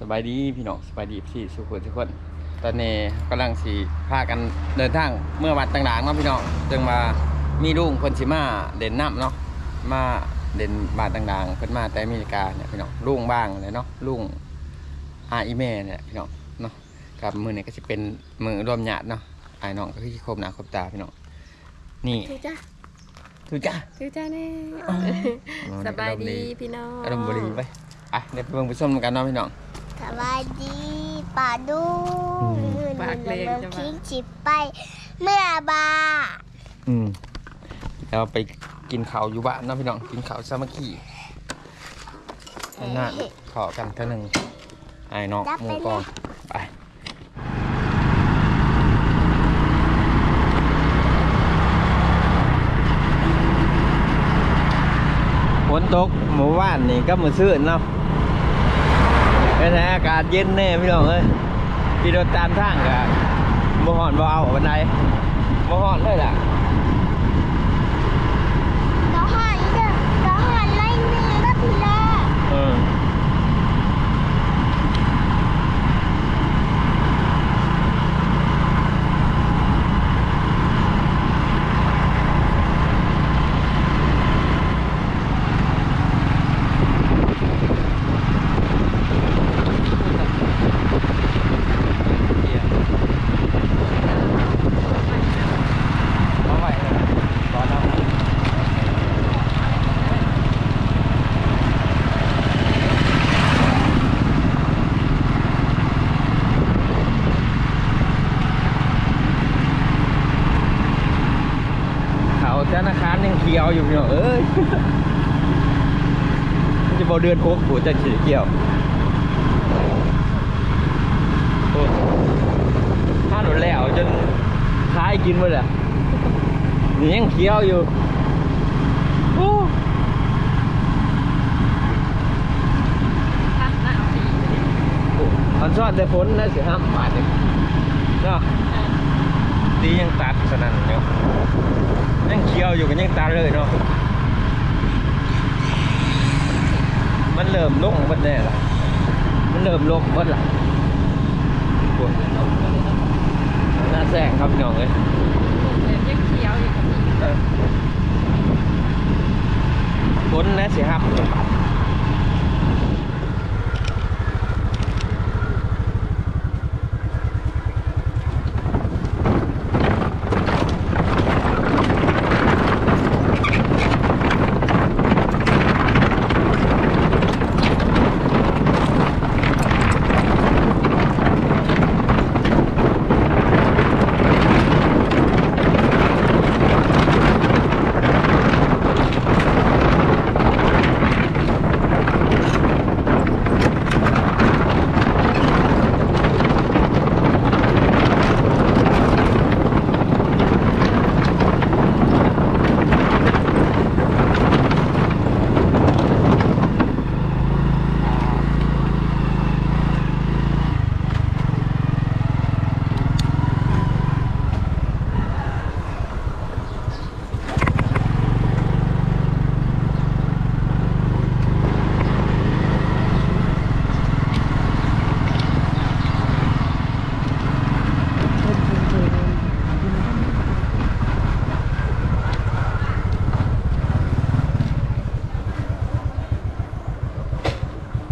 สบายดีพี่น้องสบายดีพี่สุขุมทุกคน ตอนนี้กำลังสีพากันเดินทางเมื่อวัดต่างๆเนาะพี่น้องจึงมามีลุงคนสิมาเด่นน้ำเนาะมาเด่นบานต่างๆเพิ่นมาแต่อเมริกาเนี่ยพี่น้องลุงบ้างเลยเนาะลุงอาอีเมเนี่ยพี่น้องเนาะกับมือเนี่ยก็จะเป็นมือรวมญาติเนาะไอ้น้องก็คือครบหน้าครบตาพี่น้องนี่ถือจ้าทุกจ้าถือจ้าแน่อ๋อสบายดีพี่น้องอารมณ์บรีไปอะเดี๋ยวไปเบิ่งไปส้มกันเนาะพี่น้อง สวัสดีป่าดูอืมปากเลงเมืองจะมาทิ้งฉิบไป เมื่อบาอืมแล้วไปกินข้าวอยู่บ้านเนาะพี่น้องกินข้าวสามัคคีอันนั้นขอกันเท่านึงไอ้น้องหมูกองไปฝนตกหมู่บ้านนี่ก็มือซื่นเนาะ เป็นไงอากาศเย็นแน่พี่น้องเอ้ยพี่รถตามทางกับบ่หอนบ่เอาบันไดบ่หอนเลยล่ะ เราหันเด้อเราหันไล่มือก็พี่แรก เออเอาไว้เลยตอนเรา เขาธนาคารยังเขียวอยู่เนาะเอ้ย มันจะ บอเดือนหกหัวจะขีเกี่ยวโอ้ถ้าหนูแล้วจนคล้ายกินหมดเลยนี่ยังเขียวอยู่อ้พักหน้าปีมันชอบแต่พ้นนะสิห้ามบาทเลยเนาะดียังตัดสนั่นอยู่ยังเขียวอยู่กันยังตัดเลยเนาะ มัน เริ่มลงมันแน่ละมันเริ่มลงมันละโอ้ยหน้าแสงครับพี่น้องเอ้ยเดี๋ยวยังเขียวอยู่กับพี่เออพ้นนะสิครับ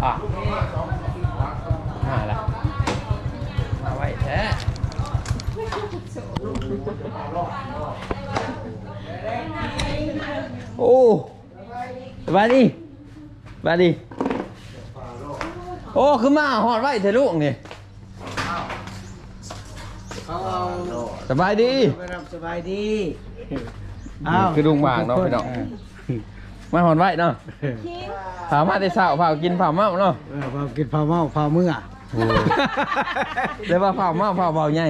อะมาแล้วมาไว้แท้โอ้ สบายดีสบายดีโอ้คือมาหอดไว้เถอะลูกนี่เอาเอาสบายดีไปรับสบายดีคือลุงวางเนาะพี่น้องมาหอดไว้เนาะผามาแต่เช้าผากินผาเมาเนาะเออพากินพาเมาพาเมื่อเดี๋ยวว่าผาเมาผาเบาใหญ่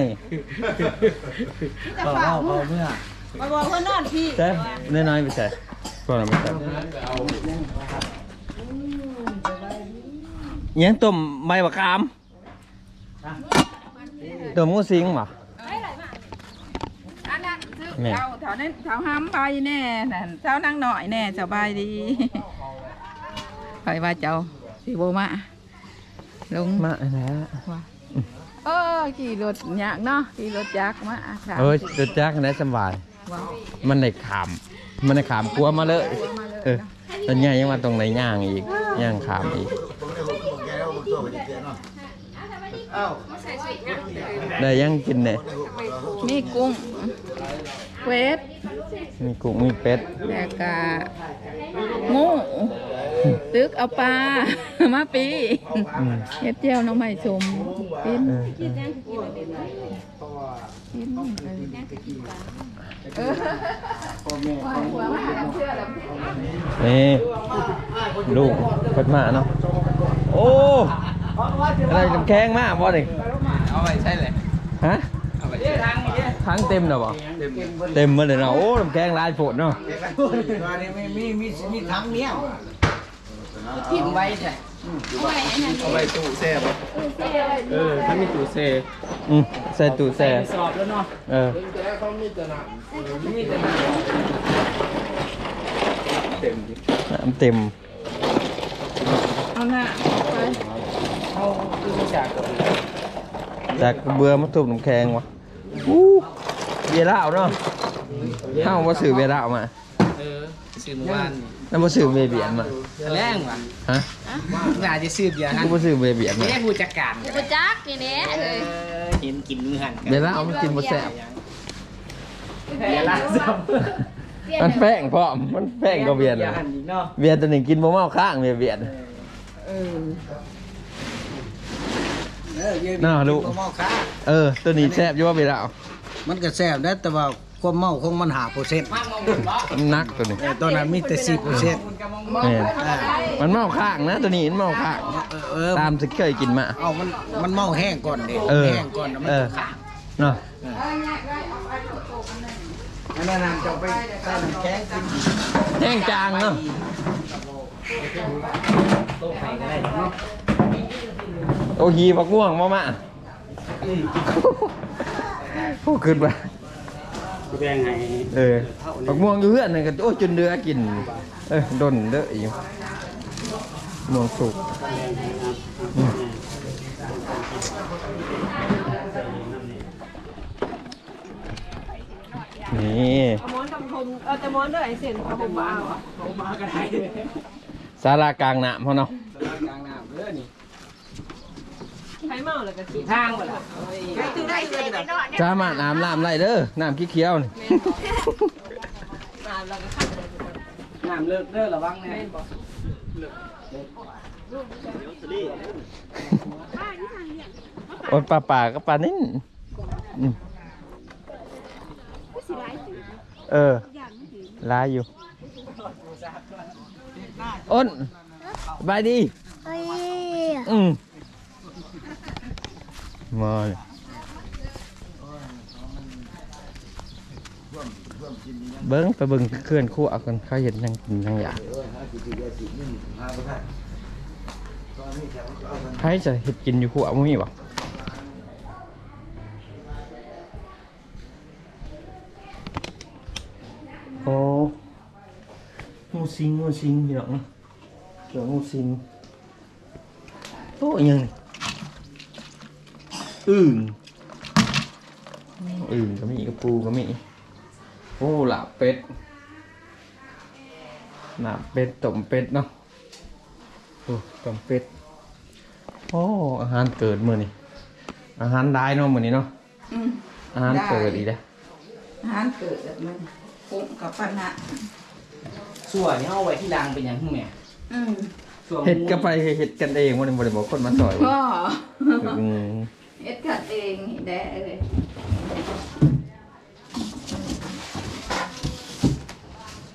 พาเมาพาเมื่อมาบอกว่านอนพี่ใช่น้อยๆไปใช่ ก่อนไม่ใช่ยังต้มใบบักขามต้มงูสิงหรออันนั้นซื้อแม่เท่าเท่านั้นเท่าห้ำไปแน่นั่นเท่านั่งหน่อยแน่สบายดีคอยว่าเจ้าสิโบมาลงมาแล้วว่าเออขี่รถยากเนาะขี่รถจักรมาค่ะเอ้ยรถจักรได้สบายว้าวมันได้ขาม มันได้ขามกลัวมาเลยมาเลยเออแล้วย่างยังมาตรงไหนย่างอีกย่างขามอีก ได้ยังกินเนี่ยมีกุ้งเวฟมีกุ้งมีเป็ดแล้วก็งูตึกเอาปลามาปีอืมเฮ็ดเจียวหน้องใหม่ชมกินเออเออกิน นี่ลูกเปิดมาเนาะโอ้อะไรน้ำแข็งมากบ่ดิเอาไปใช่เลยฮะเอาไปใช่ทางนี้ทั้งเต็มเนาะบ่เต็มหมาเลยเนาะโอ้น้ำแข็งหลายโพดเนาะตัวนี้มีมีมีมีทั้งเนี้ย กินไว้ใช่เอาไปตู้แซ่บเออถ้ามีตู้แซ่อืมใส่ตู้แช่สอบแล้วเนาะเออเต็มดิน้ำเต็มเอาหน้าไปเขาคือวิชากจากเบื่อมาทุบน้ำแข็งวะอู้เบียร์เหล้าเนาะเฮาบ่ซื้อเบียร์เหล้ามา เออซื้อเมื่อวานแล้วบ่ซื้อเบียร์เบียร์มาแรงว่ะฮะน่าจะซื้อเบียร์ฮะกูบ่ซื้อเบียร์เบียร์มาไม่ได้ผู้จัดการกูจักนี่แน่เอ้ยเห็นกินมือหันเบียร์เหล้ามันกินบ่แซ่บเบียร์ล่าสุดมันแป้งพร้อมมันแป้งก็เบียร์เบียน่ะร์หันอีกเนาะเบียร์ตัวหนึงกินบ่เมาข้างเบียร์เบียร์เออเออยืนน่าลูกเมาค้าเออ ตัวนี้แซ่บอยู่ว่าเบียร์เหล้ามันก็แซ่บนะแต่ว่า ความเมาคงมันหาเปอร์เซ็นต์มันนักตัวนี้แต่ตอนนั้นมีแต่สี่เปอร์เซ็นต์แม่นมันเมาข้างนะตัวนี้มันเมาข้างเออตามที่เคยกินมา เอามันมันเมาแห้งก่อนเด็เออแห้งก่อนแล้วมันเออจะขาดเนาะอันนั้นน่ะจะเอาไปใส่น้ำแข็งกินแห้งจางเนาะโต๊ะไข่ก็ได้เนาะโอ้ฮีผักม่วงมามาโอ้ขึ้นไป แบ่งให้เออผักม่วงอยู่เพื่อนนึงก็โอ้จนเดือกิน เออดนเด้ออยู่ม่วงสุกอืมนี่เอามอนกับผมเอาแต่มอนด้วยไอ้เส้นเอาผมมาเอาอะมาก็ได้ศาลากลางน้ำพ่อเนาะ กลางน้ำเด้อนี่ ใครเมาแล้วก็สิทางบ่ล่ะใครตื่นได้เลยนะสามารถน้ำน้ำไรเด้อน้ำขี้เขียวนี่มาแล้วก็ขับเลยน้ำเลิกเด้อระวังแน่โอ้ยปลาป่าก็ปลานิ่นอืมเออลายอยู่ อ้นสบายดีเฮ้ยอืม มาเลยเบิ้งไปเบิ้งเคลื่อนคู่เอากันเขาเห็นยังกินยังอยากใครจะเห็ดกินอยู่คู่เอาไม่มีบ่โอ้งูสิงงูสิงพี่น้องเกี่ยวงูสิงโอ้ยยังนี่ อึ่งอึ่งก็มีกระปูก็มี โอ้หลาบเป็ดหลาบเป็ดต้มเป็ดเนาะโอ้ต้มเป็ดโอ้อาหารเกิดมื้อนี่อาหารได้เนาะมื้อนี้เนาะอืมอาหารเกิดอีกแล้วอาหารเกิดมันกุ้งกับปลาหนะส่วนนี้เอาไว้ที่รังเป็นหยังแม่อืม ส่วนเฮ็ดก็ไปเฮ็ดกันเองบ่ได้บ่ได้บอกคนมาสอยพ่ออืม เอ็ดกัดเองแด้เลย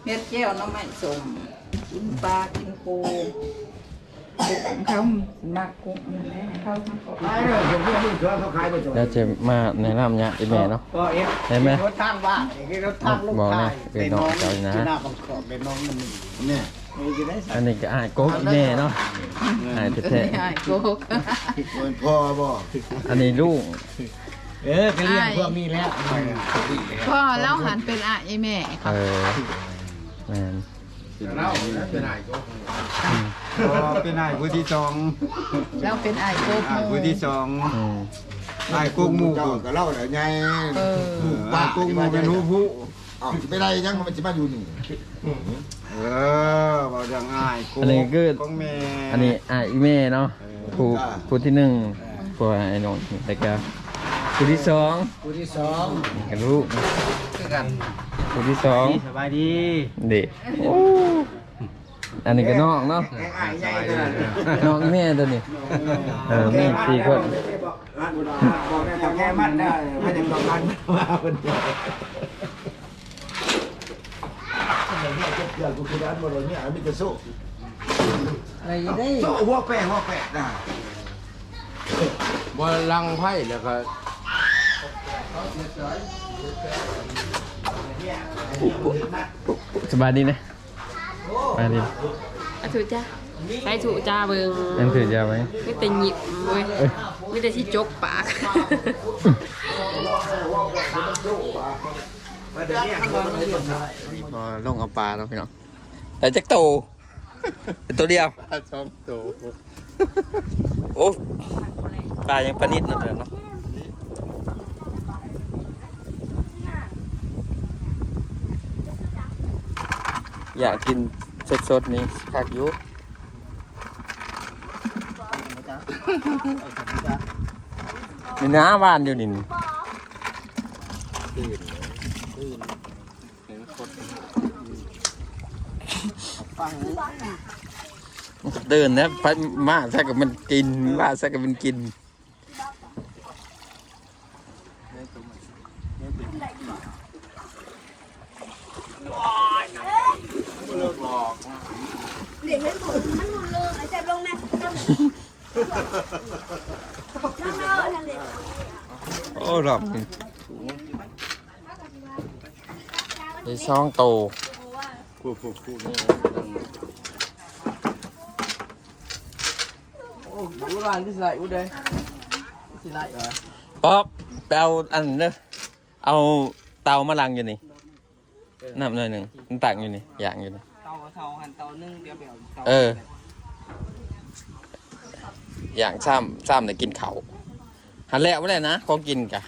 เฮ็ดเจียวหน้ำไม้สมกินปลากินปูกุ้งเขามักกุ้งนั่นแหละเขาทำก่อนขายเลยผมเพิ่งเชื่อเขาขายไปจบเดี๋ยวจะมาแนะนำเนี่ยไอ้แม่เนาะก็เอ็ดได้ไหมรถทางบ้านไอ้รถทางลูกบอกชานะยเป็นน้องเจ้านะที่หน้าของขอบเป็นน้องมันเนี่ยมีจะได้ อันนี้ก็อ้ายโก๊กอีแม่เนาะอ้ายแท้ใช่โกกมันพ่อบ่ๆอันนี้ลูกเออก็เลี้ยงพวกนี้แล้วพ่อเล่าหันเป็นอะไอแม่เออแมนเป็นนายผู้ที่สองเราเป็นไอ้โกบอ่าหมูผู้ที่สองอืมไอ้กุ๊กหมูเจ้ากุ๊กก็เล่าแล้วไงเออไอ้กุ๊กหมูเป็นหูผู้อ้าวไม่ได้ยังมันจะมาอยู่นี่ เออบอกเรื่องไอ้กุ๊กอันนี้คือกุ๊กแม่อันนี้อะอีเม่เนาะผู้ผู้ที่หนึ่งผู้ไอ้นนท์แต่ก็ผู้ที่สองผู้ที่สองนี่ก็รู้คือกันผู้ที่สองสบายดีเด็กโอ้อันนี้ก็น้องเนาะไอ้ใหญ่ขนาดนี้น้องอีเม่ตัวนี้เออมีสี่คนบอกได้ทำแก้มัดได้ไม่ได้ต้องการมาเป็นเดียว เนี่ยเจ็บเกลือกูคือด้านบนเนี่ยไม่จะสู้ อะไรได้สู้หัวแปะหัวแปะนะบอลลังไพ่แล้วก็สบายดีนะสบายดีอะถูกจ้าไปถูกจ้าเบิ่งนั่นถือจะไหมไม่แต่หยิบเว้ยไม่แต่ที่จกปาก พอลงเอาปลาแล้วพี่น้องแต่จักโตเป็นตัวเดียวสองตัวโอ้ปลายังปลานิดนั่นแหละเนาะอยากกินสดๆนี่คักอยุนี่น้าบ้านอยู่นี่ เดินนะไปมาใส่กับมันกินมาใส่กับมันกินเด็กมันหมุนมันหมุนเลยไอ้แซ่บลงนะโอ้รอบ นี่ไอ้ช่องโตผู้ผู้ผู้นี่โอ้โบราณที่ใส่อุดเลยสิไรเหรอป๊อบไปเอาอันเนอะเอาเตามาลังอยู่นี่น้ำหน่อยหนึ่งมันตักอยู่นี่อย่างอยู่นี่เตาเตาหันเตานึ่งเดียวเดียวเออ อย่างซ้ำซ้ำแต่ยกินเขาหันแล้วไม่ได้นะของกินกะ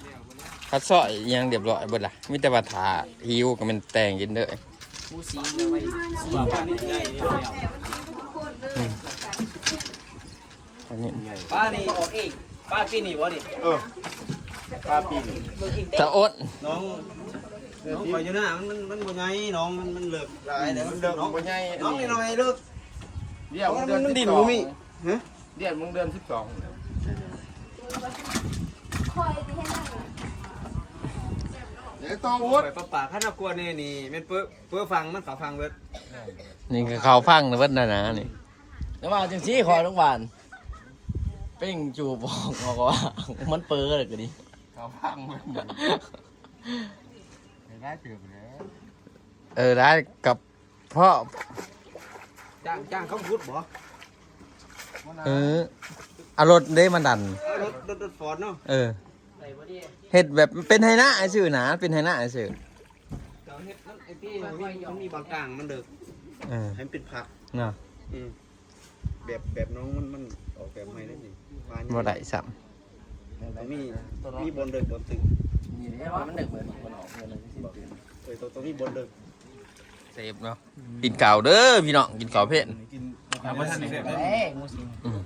คัดซอยอิหยังเรียบร้อยเบิดละมีแต่ว่าถาหิวกับมันแต่งกินเด้อผู้สีเอาไว้สีป้านี่ใหญ่เดียวอันนี้ป้านี่ออกเองป้าปีนี่บ่ดิป้าปีนตะอ้นน้องน้องไปอยู่นะมันมันมันบ่ใหญ่น้องมันมันเลิกหลายเดี๋ยวมันเลิกน้องบ่ใหญ่น้องนี่น้อยเลิกเดี๋ยวมึงเดือนมันสิดิบนสอบ่งมีฮะเดี๋ยวมึงเดือนสิบสองคอยไปให้นั่ง เดี๋ยว ต้องวุ้ไปป้าป่าข้านกลัวนี่นี่แม่นเปื้อเปื้อฟังมันเขาฟังเบิดนี่คือข้าวฟังนะเบิดนะนะนี่แล้วมาจังซี่ขอทุกวันเป้งจูบบอกบอกว่า มันเปื้อเลยก็ดิเขาพังมันได้เกือบแล้วเออได้กับพ่อจ้างจ้างเขาพุดบ่เออเอารถได้มันดันรถรถรถฟอร์ดเนาะเออ เห็ดแบบเป็นไฮนะไอ้สื่อหนาเป็นไฮนะไอ้สื่อเดี๋ยวเฮ็ดนั่นไอ้ที่มันมีมันมีบางกลางมันเลิกเออให้มันเป็นผักเนาะอืมแบบแบบน้องมันมันออกแบบใหม่ได้นี่ฟ้านี่บ่ได้ซ้ต้องมีมีบนเลิกบนตึงมันเด็กเหมือนมันออกเงินเลยที่สิ้นเดือนเออต้องต้องมีบนเลิกำเซฟเนาะกินเก่าวเด้อพี่น้องกินเก่าวเพ่นเอ้ยมูสิ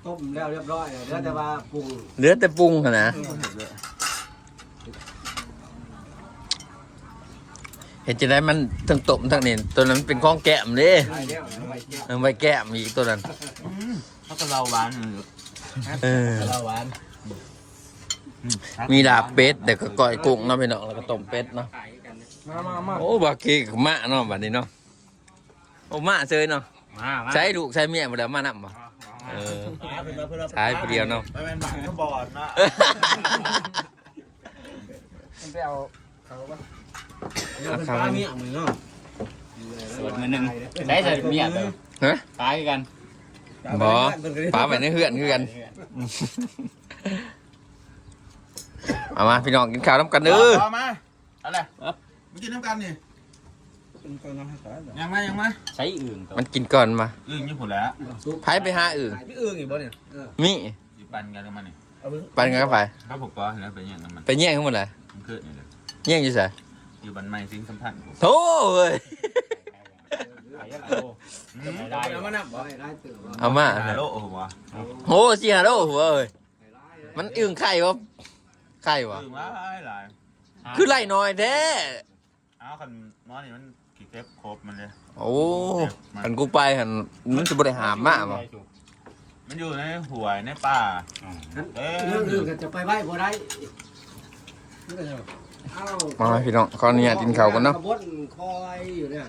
ต้มแล้วเรียบร้อยแล้วเหลือแต่ว่าปรุงเหลือแต่ปรุงหั่นนะ เห็นจะได้มันทั้งตบทั้งนี่ตัวนั้นเป็นข้องแก้มเด้ได้แล้วเอาไว้แก้เอาไว้แก้มอีกตัวนั้นเขาก็เราหวานเออเราหวานมีลาบเป็ดเดี๋ยวก็ก้อยกุ้งเนาะพี่น้องแล้วก็ต้มเป็ดเนาะมามามาโอ้บาเกกับมะเนาะบัดนี้เนาะโอ้มะเซยเนาะมามาใช้ลูกใช้เมียบ่แล้วมานำบ่เออใช้ผู้เดียวเนาะไม่เป็นหมันก็บอดนะมันไปเอาเขาปะ เอาเข้ามาเมียมือเนาะสวดมือหนึ่งได้ใส่เมียเติมฮะตายกันบ่ป้าไปในเฮือนคือกัน เอามาพี่น้องกินข้าวน้ำกันเด้อมาอะไรมากินน้ำกันนี่ยังมายังมาใช้อื่นตัวมันกินก่อนมาอึ้งยี่ผุนแล้วไผไปหาอื่นพี่เอื้องอีกบ่เนี่ยมีสิปันกันแล้วมันนี่ปันกันก็ไปถ้าผมก็แล้วไปอย่างนั้นมันไปแย่งทั้งหมดเลยมันคือนี่เลยแย่งอยู่ไส อยู่บันไม้สิ่งสัมพันธ์โธ่เว้ยเอามานับบ่ได้ตื่นเอามาฮาโลโอ้โหวะโหสิฮาโลหัวเอ้ยมันอึ่งไข่วะไข่วะอึ้งหลายหลายคือไล่น้อยแท้เอาคันน้อยนี่มันกี่เทปครบมันเลยโอ้หันกูไปหันมันจะบริหารมากบ่มันอยู่ในหวยในป่าเอเรื่องออื่นก็จะไปไหว้บ่ได้เอา มาพี่น้องขออนุญาตกินข้าวกันเนาะ ขบวนคอยอยู่เนี่ย